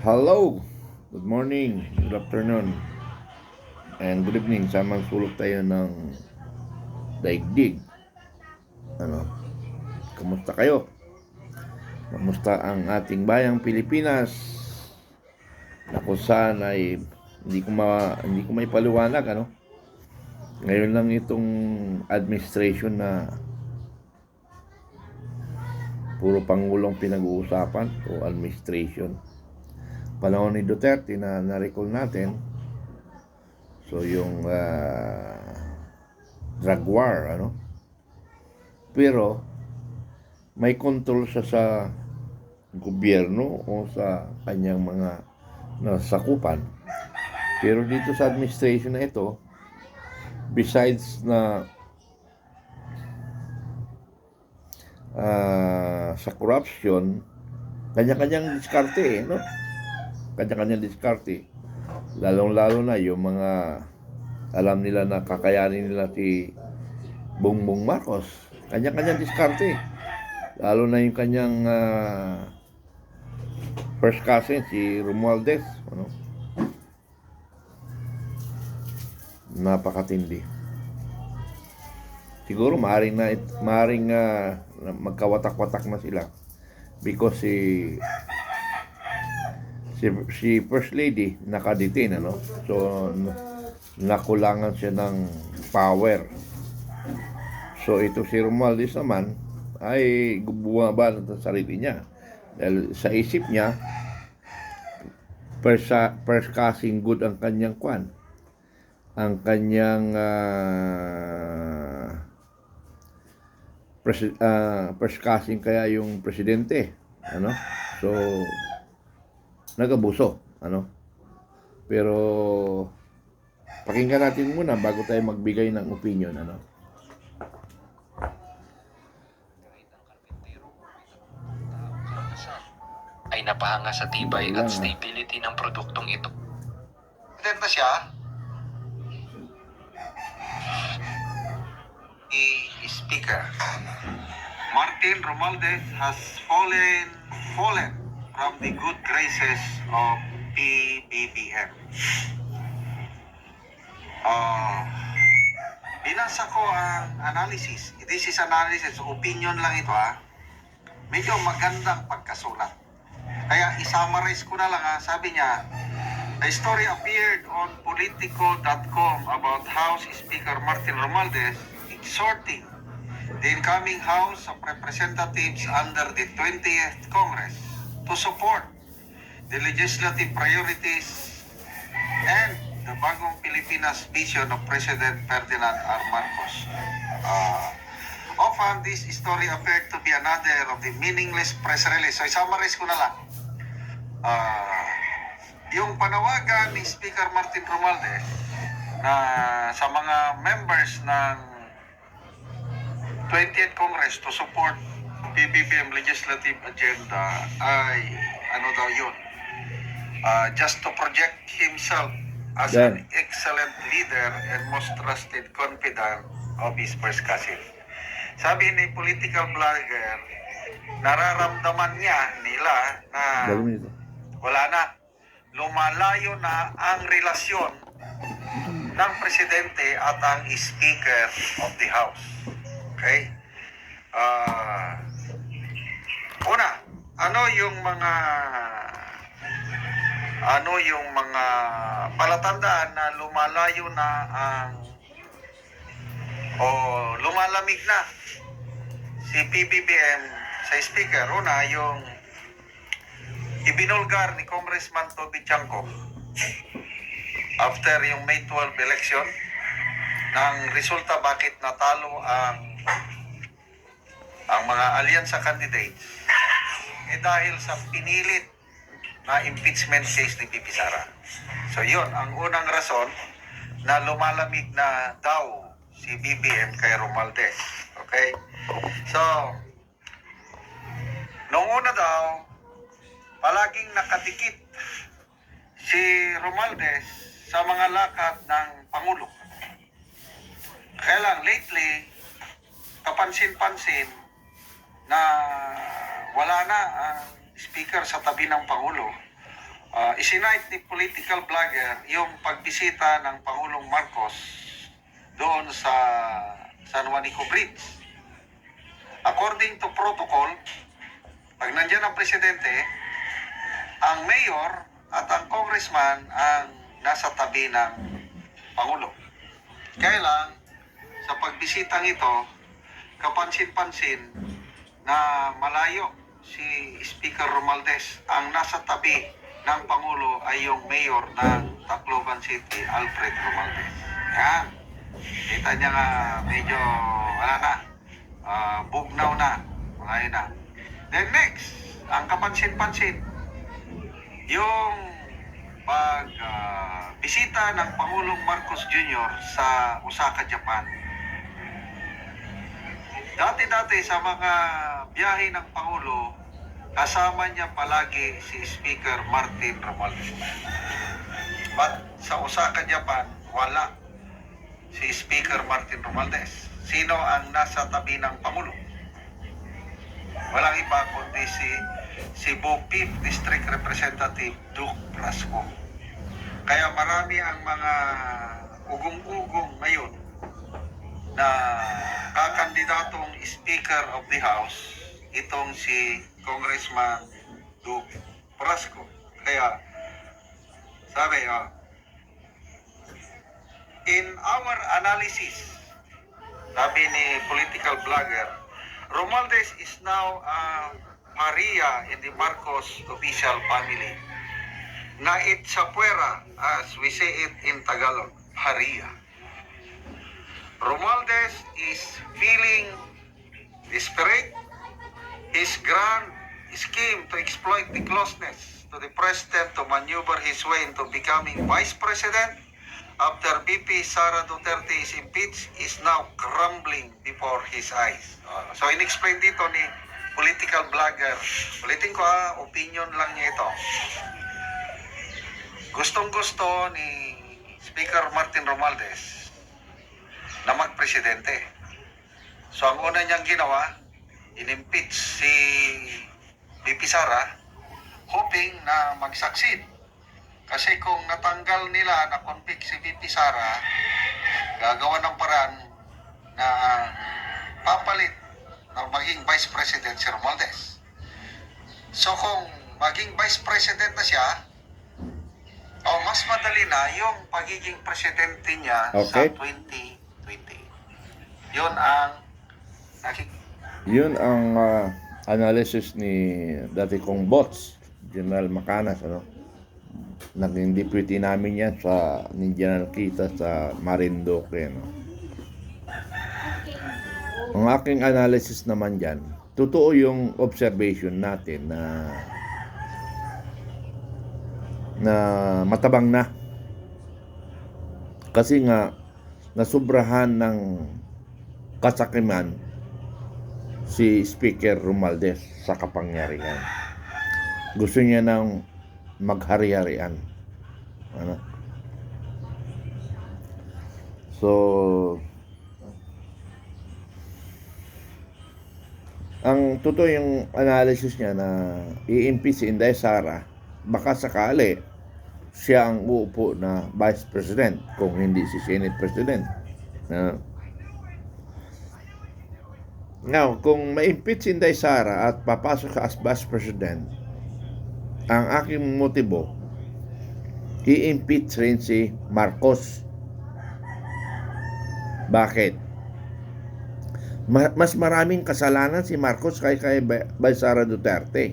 Hello! Good morning, good afternoon, and good evening. Samang sulok tayo ng daigdig. Ano? Kumusta kayo? Kamusta ang ating bayang Pilipinas? Na kung saan ay hindi ko ma hindi ko may paliwanag ano. Ngayon lang itong administration na puro pangulong pinag-uusapan o administration panahon ni Duterte na na-recall natin. So yung ah, drug war ano? Pero may control siya sa gobyerno o sa kanyang mga nasakupan. Pero dito sa administration na ito besides na ah, sa corruption kanya-kanyang diskarte eh, no? Kanya-kanyang diskarte. Lalong-lalo na yung mga alam nila na kakayanin nila si Bongbong Marcos. Kanya-kanyang diskarte. Lalo na yung kanyang ah, first cousin, si Romualdez. Ano? Napakatindi. Siguro maaring na maaring ah, magkawatak-watak na sila because si si, si First Lady nakadetain ano? So nakulangan siya ng power. So ito si Romualdez naman ay bumaba sa sarili niya. Dahil sa isip niya persa, perskasing good ang kanyang kwan. Ang kanyang ah pres, ah, perskasing kaya yung presidente ano? So nagabuso, ano? Pero pakinggan natin muna bago tayo magbigay ng opinion, ano? ay napahanga sa tibay at nga. stability ng produktong ito. President na siya, the speaker, Martin Romualdez has fallen fallen from the good graces of PBBM. Uh, binasa ko ang analysis. This is analysis, opinion lang ito ha. Medyo magandang pagkasulat. Kaya isummarize ko na lang ha. Sabi niya, A story appeared on Politico.com about House Speaker Martin Romualdez exhorting the incoming House of Representatives under the 20th Congress to support the legislative priorities and the bagong Pilipinas vision of President Ferdinand R. Marcos. Uh, often, this story appeared to be another of the meaningless press release. So, summarize ko na lang. Ah, yung panawagan ni Speaker Martin Romualdez na sa mga members ng 20th Congress to support PBBM legislative agenda ay ano daw yun Ah, just to project himself as Yan. an excellent leader and most trusted confidant of his first cousin. Sabi ni political blogger, nararamdaman niya nila na wala na. Lumalayo na ang relasyon ng presidente at ang speaker of the house. Okay? Ah, una, ano yung mga ano yung mga palatandaan na lumalayo na ang o lumalamig na si PBBM sa speaker. Una, yung ibinulgar ni Congressman Toby Chanco after yung May 12 election ng resulta bakit natalo ang ang mga alyansa candidates eh dahil sa pinilit na impeachment case ni Bibi Sara. So yun, ang unang rason na lumalamig na daw si BBM kay Romualdez. Okay? So, nung una daw, palaging nakadikit si Romualdez sa mga lakad ng Pangulo. Kaya lang, lately, kapansin-pansin na wala na ang speaker sa tabi ng Pangulo uh, isinight ni political blogger yung pagbisita ng Pangulong Marcos doon sa San Juanico Bridge. According to protocol, pag nandiyan ang presidente, ang mayor at ang congressman ang nasa tabi ng Pangulo. Kaya lang, sa pagbisitang ito, kapansin-pansin na malayo si Speaker Romualdez. Ang nasa tabi ng Pangulo ay yung mayor ng Tacloban City, Alfred Romualdez. Yan. Kita niya nga medyo, wala na, ah, bugnaw na, mga na. Then next, ang kapansin-pansin, yung pag ah, bisita ng Pangulong Marcos Jr. sa Osaka, Japan. Dati-dati sa mga biyahe ng Pangulo, kasama niya palagi si Speaker Martin Romualdez. But sa Osaka, Japan, wala si Speaker Martin Romualdez. Sino ang nasa tabi ng Pangulo? Walang iba kundi si Cebu 5th District Representative Duke Brasco. Kaya marami ang mga ugong-ugong ngayon na kakandidatong Speaker of the House itong si Congressman Duke Brasco. Kaya sabi, oh, in our analysis, sabi ni political blogger, Romualdez is now a Maria in the Marcos official family. Na itsapuera, as we say it in Tagalog, Haria. Romualdez is feeling desperate. His grand scheme to exploit the closeness to the president to maneuver his way into becoming vice president after VP Sara Duterte is impeached is now crumbling before his eyes. Uh, so in-explain dito ni political blogger, ulitin ko ha, opinion lang niya ito. Gustong gusto ni Speaker Martin Romualdez na magpresidente. So ang una niyang ginawa, in-impeach si VP Sara hoping na mag-succeed. Kasi kung natanggal nila na convict si VP Sara, gagawa ng paraan na papalit na maging Vice President si Romualdez. So kung maging Vice President na siya, oh, mas madali na yung pagiging presidente niya Okay. sa 2020. Yun ang nakik Yun ang ah, analysis ni dati kong boss, General Macanas, ano? Naging deputy namin yan sa nindiyan nakita sa Marinduque, no? Ang aking analysis naman dyan, totoo yung observation natin na na matabang na. Kasi nga, nasubrahan ng kasakiman si Speaker Romualdez sa kapangyarihan. Gusto niya ng maghari-harian. Ano? So, ang totoo yung analysis niya na i-impeach si Inday Sara, baka sakali siya ang uupo na Vice President kung hindi si Senate President. Na, Now, kung ma-impeach si Inday Sara at papasok ka as Vice President, ang aking motibo, i-impeach rin si Marcos. Bakit? Ma- mas maraming kasalanan si Marcos kay kay Ba- Bay Sara Duterte.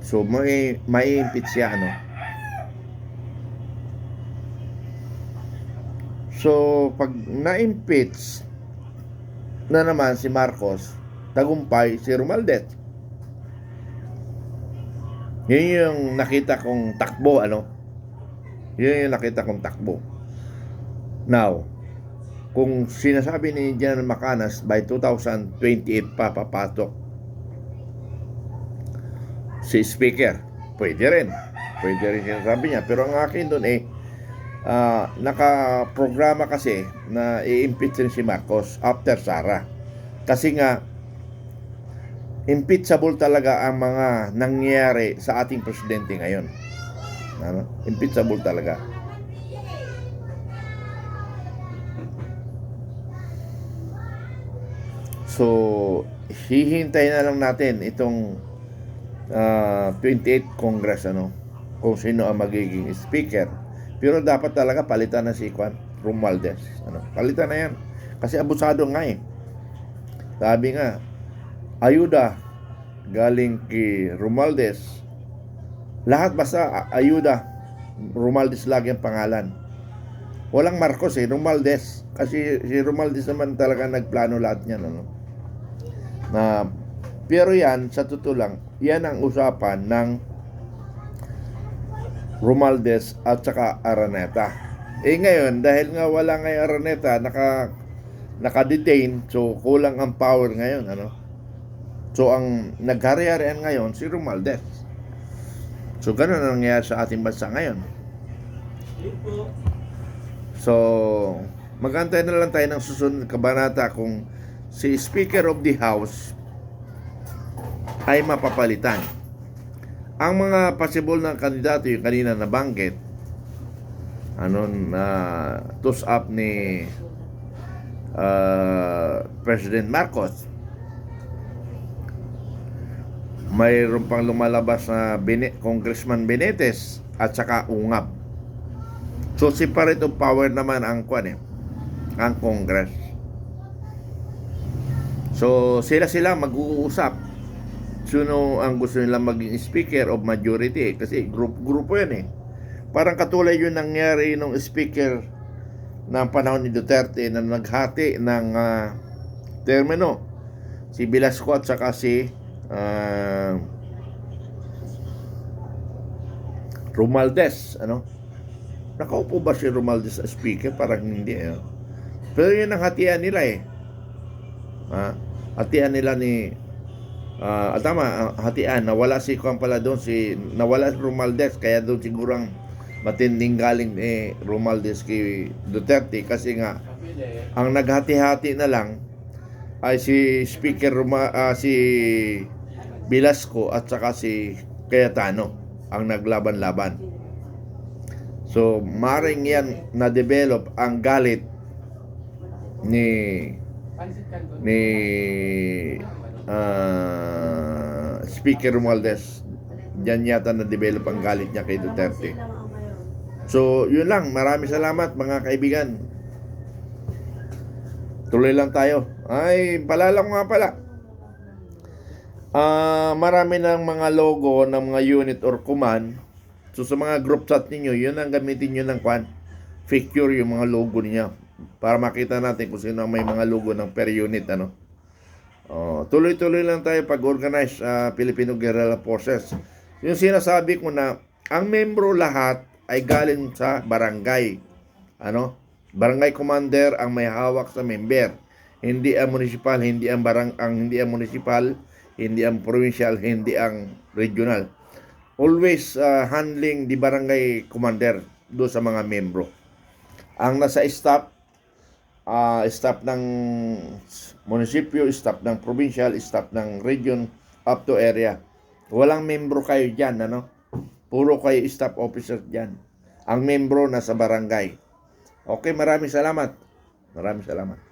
So, may, may impeach siya, ano? So, pag na-impeach, na naman si Marcos, tagumpay si Romualdez. Yun yung nakita kong takbo, ano? Yun yung nakita kong takbo. Now, kung sinasabi ni General Macanas by 2028 pa papasok si Speaker, pwede rin. Pwede rin sinasabi niya. Pero ang akin doon eh, ah, nakaprograma kasi na i-impeach rin si Marcos after Sara. Kasi nga, impeachable talaga ang mga nangyayari sa ating presidente ngayon. Ano? Impeachable talaga. So, hihintay na lang natin itong ah, 28 Congress ano kung sino ang magiging speaker. Pero dapat talaga palitan na si Juan Romualdez. Ano? Palitan na yan. Kasi abusado nga eh. Sabi nga, ayuda galing kay Romualdez. Lahat basta ayuda. Romualdez lagi ang pangalan. Walang Marcos eh, Romualdez. Kasi si Romualdez naman talaga nagplano lahat niyan. Ano? Na, pero yan, sa totoo lang, yan ang usapan ng Romualdez at saka Araneta. Eh ngayon, dahil nga wala ngayon Araneta, naka naka-detain, so kulang ang power ngayon, ano? So ang naghari-harian ngayon si Romualdez. So ganun ang nangyayari sa ating bansa ngayon. So magantay na lang tayo ng susunod na kabanata kung si Speaker of the House ay mapapalitan. Ang mga possible na kandidato yung kanina nabanggit, ano na toss up ni uh, President Marcos. Mayroon pang lumalabas na Bene- Congressman Benitez at saka Ungap. So separate of power naman ang kwan eh, ang Congress. So sila-sila mag-uusap sino ang gusto nila maging speaker of majority eh. kasi group grupo yan eh. Parang katulad yun nangyari nung speaker ng panahon ni Duterte na naghati ng ah, termino. Si Velasco at saka si ah, Romualdez, ano? Nakaupo ba si Romualdez sa speaker? Parang hindi eh. Pero yun ang hatian nila eh. Ha? Hatian nila ni Ah, tama, ah, hatian. Nawala si Juan pala doon, si, nawala si Romualdez, kaya doon sigurang matinding galing eh, Romualdez kay Duterte kasi nga ang naghati-hati na lang ay si Speaker Roma, ah, si Velasco at saka si Cayetano ang naglaban-laban. So, maring yan na-develop ang galit ni ni ah, Speaker Romualdez. Diyan yata na-develop ang galit niya kay Duterte. So, yun lang. Maraming salamat mga kaibigan. Tuloy lang tayo. Ay, palala ko nga pala. Ah, marami ng mga logo ng mga unit or command. So, sa mga group chat ninyo, yun ang gamitin nyo ng kwan. Figure yung mga logo niya. Para makita natin kung sino may mga logo ng per unit, ano. Oh, tuloy-tuloy lang tayo pag-organize sa Filipino Guerrilla Forces. Yung sinasabi ko na ang membro lahat ay galing sa barangay. Ano? Barangay commander ang may hawak sa member. Hindi ang municipal, hindi ang barang ang hindi ang municipal, hindi ang provincial, hindi ang regional. Always uh, handling di barangay commander do sa mga membro. Ang nasa staff ah staff ng munisipyo, staff ng provincial, staff ng region up to area. Walang membro kayo diyan, ano? Puro kayo staff officer diyan. Ang membro nasa barangay. Okay, maraming salamat. Maraming salamat.